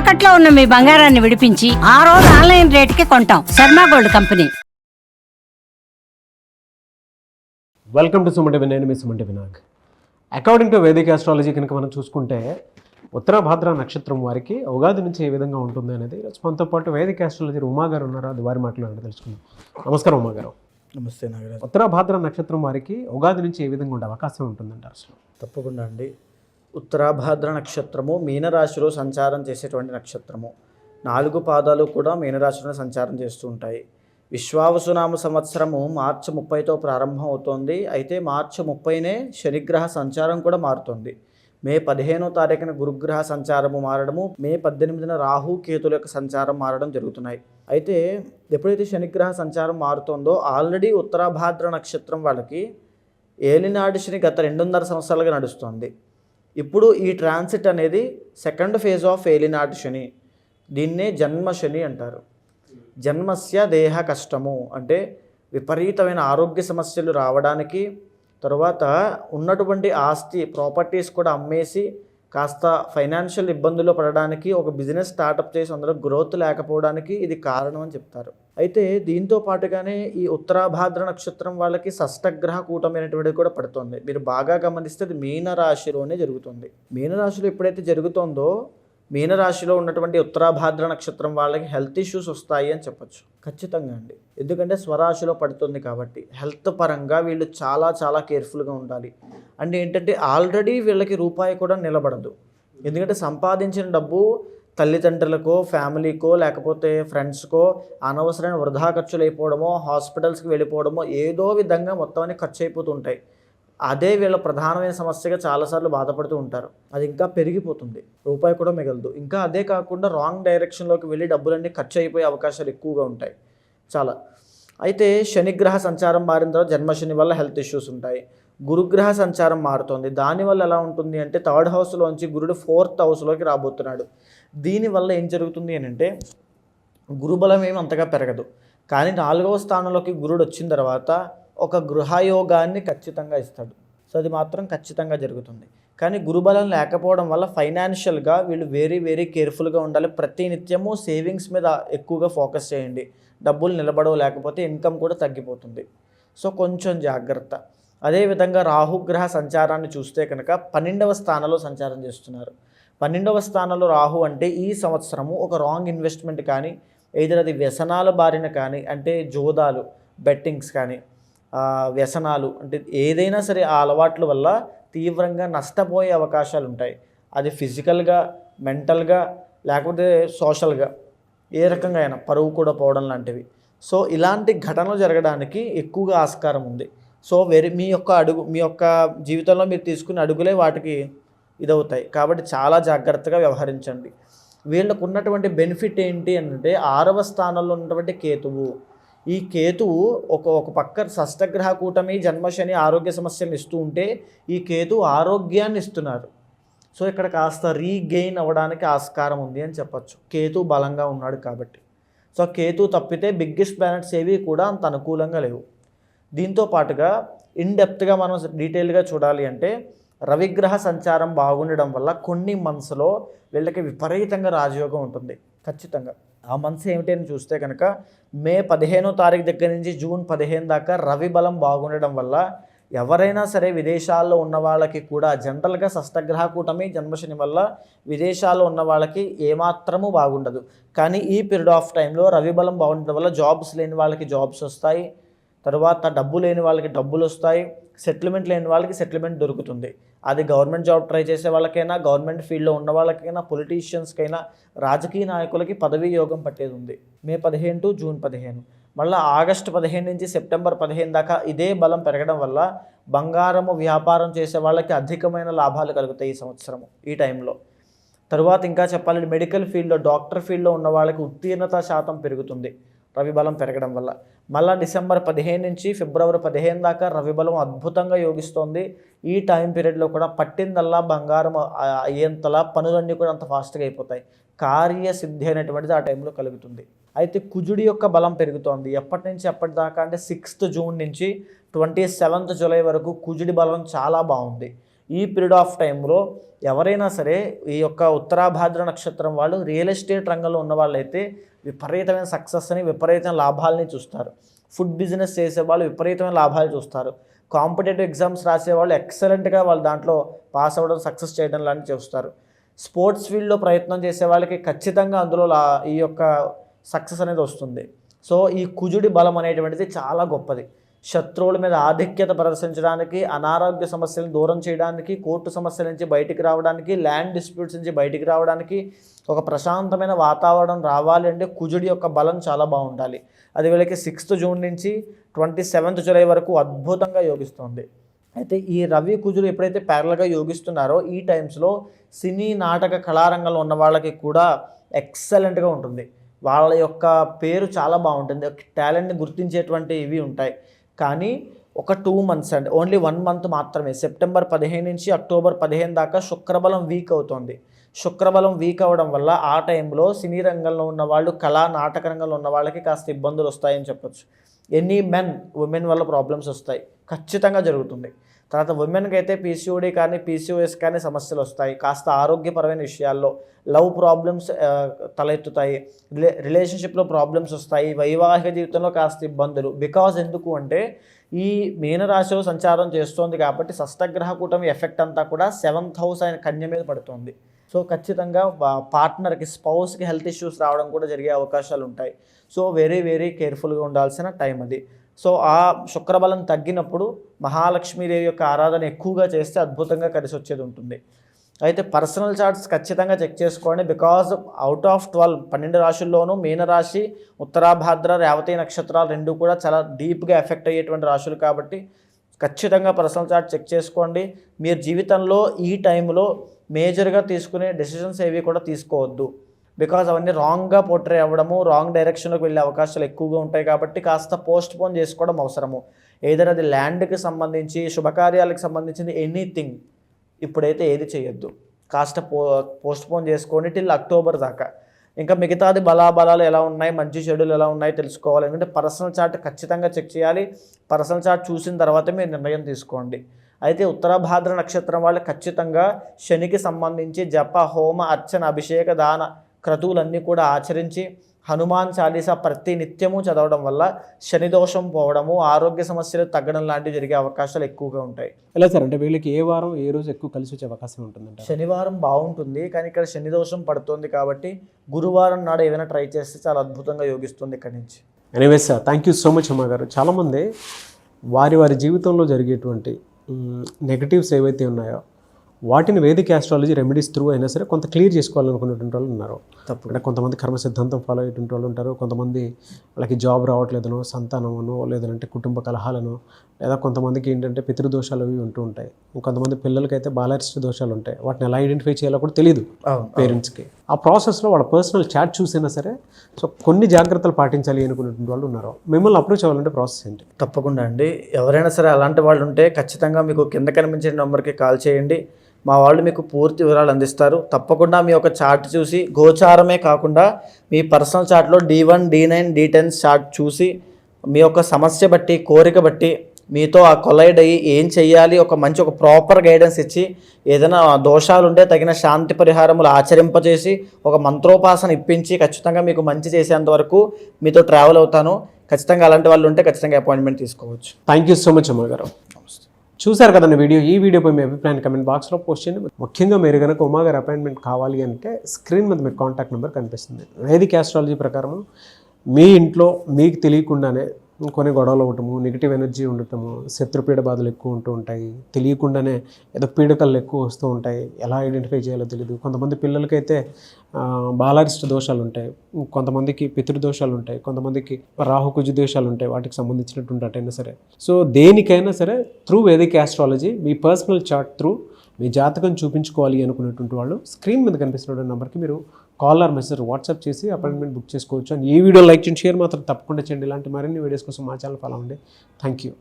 తాకట్లో ఉన్న మీ బంగారాన్ని విడిపించి ఆ రోజు ఆన్లైన్ రేటుకి కొంటాం. Sharma gold company. Welcome to Sumanti నేను మీ Sumanti Vinayak according to Vedic astrology కనుక మనం చూసుకుంటే ఉత్తరాభాద్ర నక్షత్రం వారికి ఉగాది నుంచి ఏ విధంగా ఉంటుంది అనేది ఈరోజు మనతో పాటు వేదిక ఆస్ట్రాలజీ ఉమా గారు ఉన్నారు. అది వారి మాట్లాడండి తెలుసుకుందాం. నమస్కారం ఉమా గారు. నమస్తే నాగరాజ్. ఉత్తరాభాద్ర నక్షత్రం వారికి ఉగాది నుంచి ఏ విధంగా ఉండే అవకాశం ఉంటుందంటారు అసలు? తప్పకుండా అండి. ఉత్తరాభాద్ర నక్షత్రము మీనరాశిలో సంచారం చేసేటువంటి నక్షత్రము. నాలుగు పాదాలు కూడా మీనరాశిలో సంచారం చేస్తూ ఉంటాయి. విశ్వావసునామ సంవత్సరము మార్చి ముప్పైతో ప్రారంభం అవుతోంది. అయితే మార్చి ముప్పైనే శనిగ్రహ సంచారం కూడా మారుతుంది. మే పదిహేనో తారీఖున గురుగ్రహ సంచారము మారడము మే పద్దెనిమిదిన రాహు కేతుల యొక్క సంచారం మారడం జరుగుతున్నాయి. అయితే ఎప్పుడైతే శనిగ్రహ సంచారం మారుతుందో ఆల్రెడీ ఉత్తరాభాద్ర నక్షత్రం వాళ్ళకి ఏలినాడు శని గత రెండున్నర సంవత్సరాలుగా నడుస్తుంది. ఇప్పుడు ఈ ట్రాన్సిట్ అనేది సెకండ్ ఫేజ్ ఆఫ్ ఏలినాటి శని దీన్నే జన్మ శని అంటారు. జన్మస్య దేహ కష్టము అంటే విపరీతమైన ఆరోగ్య సమస్యలు రావడానికి తర్వాత ఉన్నటువంటి ఆస్తి ప్రాపర్టీస్ కూడా అమ్మేసి కాస్త ఫైనాన్షియల్ ఇబ్బందుల్లో పడడానికి ఒక బిజినెస్ స్టార్టప్ చేసి అందులో గ్రోత్ లేకపోవడానికి ఇది కారణం అని చెప్తారు. అయితే దీంతో పాటుగానే ఈ ఉత్తరాభాద్ర నక్షత్రం వాళ్ళకి షష్టగ్రహ కూటమైనటువంటిది కూడా పడుతుంది. మీరు బాగా గమనిస్తే అది మీనరాశిలోనే జరుగుతుంది. మీనరాశిలో ఎప్పుడైతే జరుగుతుందో మీనరాశిలో ఉన్నటువంటి ఉత్తరాభాద్ర నక్షత్రం వాళ్ళకి హెల్త్ ఇష్యూస్ వస్తాయి అని చెప్పొచ్చు. ఖచ్చితంగా అండి. ఎందుకంటే స్వరాశిలో పడుతుంది కాబట్టి హెల్త్ పరంగా వీళ్ళు చాలా చాలా కేర్ఫుల్గా ఉండాలి. అంటే ఏంటంటే ఆల్రెడీ వీళ్ళకి రూపాయి కూడా నిలబడదు. ఎందుకంటే సంపాదించిన డబ్బు తల్లిదండ్రులకో ఫ్యామిలీకో లేకపోతే ఫ్రెండ్స్కో అనవసరమైన వృధా ఖర్చులు అయిపోవడమో హాస్పిటల్స్కి వెళ్ళిపోవడమో ఏదో విధంగా మొత్తం అన్ని ఖర్చు అయిపోతుంటాయి అదే వీళ్ళ ప్రధానమైన సమస్యగా చాలాసార్లు బాధపడుతూ ఉంటారు. అది ఇంకా పెరిగిపోతుంది. రూపాయి కూడా మిగలదు. ఇంకా అదే కాకుండా రాంగ్ డైరెక్షన్లోకి వెళ్ళి డబ్బులన్నీ ఖర్చు అయిపోయే అవకాశాలు ఎక్కువగా ఉంటాయి. చాలా. అయితే శనిగ్రహ సంచారం మారిన తర్వాత జన్మశని వల్ల హెల్త్ ఇష్యూస్ ఉంటాయి. గురుగ్రహ సంచారం మారుతుంది. దానివల్ల ఎలా ఉంటుంది అంటే థర్డ్ హౌస్లోంచి గురుడు ఫోర్త్ హౌస్లోకి రాబోతున్నాడు. దీనివల్ల ఏం జరుగుతుంది అని అంటే గురుబలం ఏమి అంతగా పెరగదు. కానీ నాలుగవ స్థానంలోకి గురుడు వచ్చిన తర్వాత ఒక గృహయోగాన్ని ఖచ్చితంగా ఇస్తాడు. సో అది మాత్రం ఖచ్చితంగా జరుగుతుంది. కానీ గురుబలం లేకపోవడం వల్ల ఫైనాన్షియల్గా వీళ్ళు వెరీ వెరీ కేర్ఫుల్గా ఉండాలి. ప్రతి నిత్యము సేవింగ్స్ మీద ఎక్కువగా ఫోకస్ చేయండి. డబ్బులు నిలబడవు లేకపోతే ఇన్కమ్ కూడా తగ్గిపోతుంది. సో కొంచెం జాగ్రత్త. అదేవిధంగా రాహుగ్రహ సంచారాన్ని చూస్తే కనుక పన్నెండవ స్థానంలో సంచారం చేస్తున్నారు. పన్నెండవ స్థానంలో రాహు అంటే ఈ సంవత్సరము ఒక రాంగ్ ఇన్వెస్ట్మెంట్ కానీ ఏదైనా అది వ్యసనాల బారిన కానీ అంటే జోదాలు బెట్టింగ్స్ కానీ వ్యసనాలు అంటే ఏదైనా సరే ఆ అలవాట్ల వల్ల తీవ్రంగా నష్టపోయే అవకాశాలు ఉంటాయి అది ఫిజికల్గా మెంటల్గా లేకపోతే సోషల్గా ఏ రకంగా అయినా పరువు కూడా పోవడం లాంటివి. సో ఇలాంటి ఘటనలు జరగడానికి ఎక్కువగా ఆస్కారం ఉంది. సో వెరీ మీ యొక్క అడుగు మీ యొక్క జీవితంలో మీరు తీసుకునే అడుగులే వాటికి ఇదవుతాయి. కాబట్టి చాలా జాగ్రత్తగా వ్యవహరించండి. వీళ్ళకు ఉన్నటువంటి బెనిఫిట్ ఏంటి అంటే ఆరవ స్థానంలో ఉన్నటువంటి కేతువు ఈ కేతువు ఒక ఒక పక్క షష్టగ్రహ కూటమి జన్మశని ఆరోగ్య సమస్యలు ఇస్తూ ఉంటే ఈ కేతువు ఆరోగ్యాన్ని ఇస్తున్నారు. సో ఇక్కడ కాస్త రీగెయిన్ అవ్వడానికి ఆస్కారం ఉంది అని చెప్పొచ్చు. కేతు బలంగా ఉన్నాడు కాబట్టి. సో కేతు తప్పితే బిగ్గెస్ట్ ప్లానెట్స్ ఏవి కూడా అంత అనుకూలంగా లేవు. దీంతో పాటుగా ఇన్డెప్త్గా మనం డీటెయిల్గా చూడాలి అంటే రవిగ్రహ సంచారం బాగుండడం వల్ల కొన్ని మంత్స్లో వీళ్ళకి విపరీతంగా రాజయోగం ఉంటుంది. ఖచ్చితంగా. ఆ మంత్స్ ఏమిటి అని చూస్తే కనుక మే పదిహేనో తారీఖు దగ్గర నుంచి జూన్ పదిహేను దాకా రవి బలం బాగుండడం వల్ల ఎవరైనా సరే విదేశాల్లో ఉన్న వాళ్ళకి కూడా జనరల్గా షష్టగ్రహ కూటమి జన్మశని వల్ల విదేశాల్లో ఉన్న వాళ్ళకి ఏమాత్రము బాగుండదు. కానీ ఈ పీరియడ్ ఆఫ్ టైంలో రవి బలం బాగుండడం వల్ల జాబ్స్ లేని వాళ్ళకి జాబ్స్ వస్తాయి. తర్వాత డబ్బు లేని వాళ్ళకి డబ్బులు వస్తాయి సెటిల్మెంట్ లేని వాళ్ళకి సెటిల్మెంట్ దొరుకుతుంది. అది గవర్నమెంట్ జాబ్ ట్రై చేసే వాళ్ళకైనా గవర్నమెంట్ ఫీల్డ్లో ఉన్న వాళ్ళకైనా పొలిటీషియన్స్కైనా రాజకీయ నాయకులకి పదవీ యోగం పట్టేది ఉంది మే పదిహేను టు జూన్ పదిహేను. మళ్ళీ ఆగస్టు పదిహేను నుంచి సెప్టెంబర్ పదిహేను దాకా ఇదే బలం పెరగడం వల్ల బంగారము వ్యాపారం చేసే వాళ్ళకి అధికమైన లాభాలు కలుగుతాయి ఈ సంవత్సరము ఈ టైంలో. తరువాత ఇంకా చెప్పాలంటే మెడికల్ ఫీల్డ్లో డాక్టర్ ఫీల్డ్లో ఉన్న వాళ్ళకి ఉత్తీర్ణత శాతం పెరుగుతుంది. రవి బలం పెరగడం వల్ల. మళ్ళా డిసెంబర్ పదిహేను నుంచి ఫిబ్రవరి పదిహేను దాకా రవి బలం అద్భుతంగా యోగిస్తోంది. ఈ టైం పీరియడ్లో కూడా పట్టిందల్లా బంగారం అయ్యేంతలా పనులన్నీ కూడా అంత ఫాస్ట్గా అయిపోతాయి. కార్యసిద్ధి అనేటువంటిది ఆ టైంలో కలుగుతుంది. అయితే కుజుడి యొక్క బలం పెరుగుతోంది. ఎప్పటి నుంచి ఎప్పటి దాకా అంటే సిక్స్త్ జూన్ నుంచి ట్వంటీ సెవెంత్ జూలై వరకు కుజుడి బలం చాలా బాగుంది. ఈ పీరియడ్ ఆఫ్ టైంలో ఎవరైనా సరే ఈ యొక్క ఉత్తరాభాద్ర నక్షత్రం వాళ్ళు రియల్ ఎస్టేట్ రంగంలో ఉన్న వాళ్ళైతే విపరీతమైన సక్సెస్ని విపరీతమైన లాభాలని చూస్తారు. ఫుడ్ బిజినెస్ చేసే వాళ్ళు విపరీతమైన లాభాలు చూస్తారు. కాంపిటేటివ్ ఎగ్జామ్స్ రాసేవాళ్ళు ఎక్సలెంట్గా వాళ్ళు దాంట్లో పాస్ అవ్వడం సక్సెస్ చేయడం లాంటివి చూస్తారు. స్పోర్ట్స్ ఫీల్డ్లో ప్రయత్నం చేసే వాళ్ళకి ఖచ్చితంగా అందులో లా ఈ యొక్క సక్సెస్ అనేది వస్తుంది. సో ఈ కుజుడి బలం అనేటువంటిది చాలా గొప్పది. శత్రువుల మీద ఆధిక్యత ప్రదర్శించడానికి అనారోగ్య సమస్యలను దూరం చేయడానికి కోర్టు సమస్యల నుంచి బయటికి రావడానికి ల్యాండ్ డిస్ప్యూట్స్ నుంచి బయటికి రావడానికి ఒక ప్రశాంతమైన వాతావరణం రావాలి అంటే కుజుడి యొక్క బలం చాలా బాగుండాలి. అది వీళ్ళకి సిక్స్త్ జూన్ నుంచి ట్వంటీ సెవెంత్ జూలై వరకు అద్భుతంగా యోగిస్తుంది. అయితే ఈ రవి కుజులు ఎప్పుడైతే ప్యారల్గా యోగిస్తున్నారో ఈ టైమ్స్లో సినీ నాటక కళారంగంలో ఉన్న వాళ్ళకి కూడా ఎక్సలెంట్గా ఉంటుంది. వాళ్ళ యొక్క పేరు చాలా బాగుంటుంది. టాలెంట్ని గుర్తించేటువంటి ఇవి ఉంటాయి. కానీ ఒక టూ మంత్స్ అండి. ఓన్లీ వన్ మంత్ మాత్రమే. సెప్టెంబర్ పదిహేను నుంచి అక్టోబర్ పదిహేను దాకా శుక్రబలం వీక్ అవుతుంది. శుక్రబలం వీక్ అవ్వడం వల్ల ఆ టైంలో సినీ రంగంలో ఉన్న వాళ్ళు కళా నాటక రంగంలో ఉన్న వాళ్ళకి కాస్త ఇబ్బందులు వస్తాయని చెప్పొచ్చు. ఎనీ మెన్ ఉమెన్ వల్ల ప్రాబ్లమ్స్ వస్తాయి. ఖచ్చితంగా జరుగుతుంది. తర్వాత ఉమెన్కి అయితే పీసీఓడి కానీ పీసీఓఎస్ కానీ సమస్యలు వస్తాయి. కాస్త ఆరోగ్యపరమైన విషయాల్లో లవ్ ప్రాబ్లమ్స్ తలెత్తుతాయి. రిలే రిలేషన్షిప్లో ప్రాబ్లమ్స్ వస్తాయి. వైవాహిక జీవితంలో కాస్త ఇబ్బందులు. బికాజ్ ఎందుకు అంటే ఈ మీనరాశిలో సంచారం చేస్తోంది కాబట్టి షష్టగ్రహ కూటమి ఎఫెక్ట్ అంతా కూడా సెవెంత్ హౌస్ ఆయన కన్య మీద పడుతుంది. సో ఖచ్చితంగా పార్ట్నర్కి స్పౌస్కి హెల్త్ ఇష్యూస్ రావడం కూడా జరిగే అవకాశాలు ఉంటాయి సో వెరీ వెరీ కేర్ఫుల్గా ఉండాల్సిన టైం అది. సో ఆ శుక్రబలం తగ్గినప్పుడు మహాలక్ష్మీదేవి యొక్క ఆరాధన ఎక్కువగా చేస్తే అద్భుతంగా కలిసి వచ్చేది ఉంటుంది. అయితే పర్సనల్ చార్ట్స్ ఖచ్చితంగా చెక్ చేసుకోండి. బికాజ్ అవుట్ ఆఫ్ ట్వెల్వ్ పన్నెండు రాశుల్లోనూ మీనరాశి ఉత్తరాభాద్ర రేవతి నక్షత్రాలు రెండు కూడా చాలా డీప్గా ఎఫెక్ట్ అయ్యేటువంటి రాశులు కాబట్టి ఖచ్చితంగా పర్సనల్ చార్ట్ చెక్ చేసుకోండి. మీరు జీవితంలో ఈ టైంలో మేజర్గా తీసుకునే డెసిషన్స్ ఏవి కూడా తీసుకోవద్దు. బికాజ్ అవన్నీ రాంగ్గా పోర్ట్రే అవ్వడము రాంగ్ డైరెక్షన్లోకి వెళ్ళే అవకాశాలు ఎక్కువగా ఉంటాయి కాబట్టి కాస్త పోస్ట్ పోన్ చేసుకోవడం అవసరము. ఏదైనా అది ల్యాండ్కి సంబంధించి శుభకార్యాలకు సంబంధించింది ఎనీథింగ్ ఇప్పుడైతే ఏది చేయొద్దు. కాస్త పో పోస్ట్ పోన్ చేసుకోండి టిల్ అక్టోబర్ దాకా. ఇంకా మిగతాది బలాబలాలు ఎలా ఉన్నాయి మంచి చెడులు ఎలా ఉన్నాయి తెలుసుకోవాలి. ఎందుకంటే పర్సనల్ చార్ట్ ఖచ్చితంగా చెక్ చేయాలి. పర్సనల్ చార్ట్ చూసిన తర్వాత మీరు నిర్ణయం తీసుకోండి. అయితే ఉత్తరాభాద్ర నక్షత్రం వాళ్ళు ఖచ్చితంగా శనికి సంబంధించి జప హోమ అర్చన అభిషేక దాన క్రతువులన్నీ కూడా ఆచరించి హనుమాన్ చాలీసా ప్రతి నిత్యము చదవడం వల్ల శని దోషం పోవడము ఆరోగ్య సమస్యలు తగ్గడం లాంటివి జరిగే అవకాశాలు ఎక్కువగా ఉంటాయి. ఎలా సార్? అంటే వీళ్ళకి ఏ వారం ఏ రోజు ఎక్కువ కలిసి వచ్చే అవకాశం ఉంటుందంటారు? శనివారం బాగుంటుంది కానీ ఇక్కడ శని దోషం పడుతుంది కాబట్టి గురువారం నాడు ఏదైనా ట్రై చేస్తే చాలా అద్భుతంగా యోగిస్తుంది ఇక్కడి నుంచి. Anyways sir thank you so much అమ్మ గారు. చాలామంది వారి వారి జీవితంలో జరిగేటువంటి నెగటివ్స్ ఏవైతే ఉన్నాయో వాటిని వేదిక ఆస్ట్రాలజీ రెమెడీస్ త్రూ అయినా సరే కొంత క్లియర్ చేసుకోవాలనుకునేటువంటి వాళ్ళు ఉన్నారు. తప్పు అంటే కొంతమంది కర్మ సిద్ధాంతం ఫాలో అయ్యేటువంటి వాళ్ళు ఉంటారు. కొంతమంది వాళ్ళకి జాబ్ రావట్లేదనో సంతానమనో లేదంటే కుటుంబ కలహాలను లేదా కొంతమందికి ఏంటంటే పితృదోషాలు అవి ఉంటూ ఉంటాయి. కొంతమంది పిల్లలకైతే బాలరిష్ట దోషాలు ఉంటాయి. వాటిని ఎలా ఐడెంటిఫై చేయాలో కూడా తెలియదు పేరెంట్స్కి. ఆ ప్రాసెస్లో వాళ్ళ పర్సనల్ చాట్ చూసినా సరే సో కొన్ని జాగ్రత్తలు పాటించాలి అనుకునేటువంటి వాళ్ళు ఉన్నారు. మిమ్మల్ని అప్రోచ్ అవ్వాలంటే ప్రాసెస్ ఏంటి? తప్పకుండా అండి. ఎవరైనా సరే అలాంటి వాళ్ళు ఉంటే ఖచ్చితంగా మీకు కింద కనిపించే నెంబర్కి కాల్ చేయండి. మా వాళ్ళు మీకు పూర్తి వివరాలు అందిస్తారు. తప్పకుండా మీ యొక్క చార్ట్ చూసి గోచారమే కాకుండా మీ పర్సనల్ చార్ట్లో D one D nine D ten chart చూసి మీ యొక్క సమస్య బట్టి కోరిక బట్టి మీతో ఆ కొలైడ్ అయ్యి ఏం చెయ్యాలి ఒక మంచి ఒక ప్రాపర్ గైడెన్స్ ఇచ్చి ఏదైనా దోషాలు ఉంటే తగిన శాంతి పరిహారములు ఆచరింపజేసి ఒక మంత్రోపాసన ఇప్పించి ఖచ్చితంగా మీకు మంచి చేసేంత వరకు మీతో ట్రావెల్ అవుతాను. ఖచ్చితంగా అలాంటి వాళ్ళు ఉంటే ఖచ్చితంగా అపాయింట్మెంట్ తీసుకోవచ్చు. థ్యాంక్ యూ సో మచ్ అమ్మ గారు చూశారు కదండి వీడియో? ఈ వీడియోపై మీ అభిప్రాయాన్ని కమెంట్ బాక్స్లో పోస్ట్ చేయండి. ముఖ్యంగా మీరు కనుక ఉమాగారు అపాయింట్మెంట్ కావాలి అంటే స్క్రీన్ మీద మీకు కాంటాక్ట్ నెంబర్ కనిపిస్తుంది. వేదిక ఆస్ట్రాలజీ ప్రకారం మీ ఇంట్లో మీకు తెలియకుండానే కొన్ని గొడవలు అవ్వటము నెగిటివ్ ఎనర్జీ ఉండటము శత్రుపీడ బాధలు ఎక్కువ ఉంటూ ఉంటాయి. తెలియకుండానే ఏదో పీడకలు ఎక్కువ వస్తూ ఉంటాయి. ఎలా ఐడెంటిఫై చేయాలో తెలియదు కొంతమంది పిల్లలకైతే బాలారిష్ట దోషాలు ఉంటాయి. కొంతమందికి పితృదోషాలు ఉంటాయి. కొంతమందికి రాహుకుజు దోషాలు ఉంటాయి. వాటికి సంబంధించినటువంటి అటైనా సరే. సో దేనికైనా సరే త్రూ వేదిక ఆస్ట్రాలజీ మీ పర్సనల్ చార్ట్ త్రూ మీ జాతకం చూపించుకోవాలి అనుకున్నటువంటి వాళ్ళు స్క్రీన్ మీద కనిపిస్తున్న నెంబర్కి మీరు కాల్ ఆర్ మెసేజ్ వాట్సాప్ చేసి అపాయింట్మెంట్ బుక్ చేసుకోవచ్చు. అండ్ ఈ వీడియో లైక్ చేయండి షేర్ మాత్రం తప్పకుండా చేయండి. ఇలాంటి మరిన్ని వీడియోస్ కోసం మా ఛానల్ ఫాలో అవ్వండి. Thank you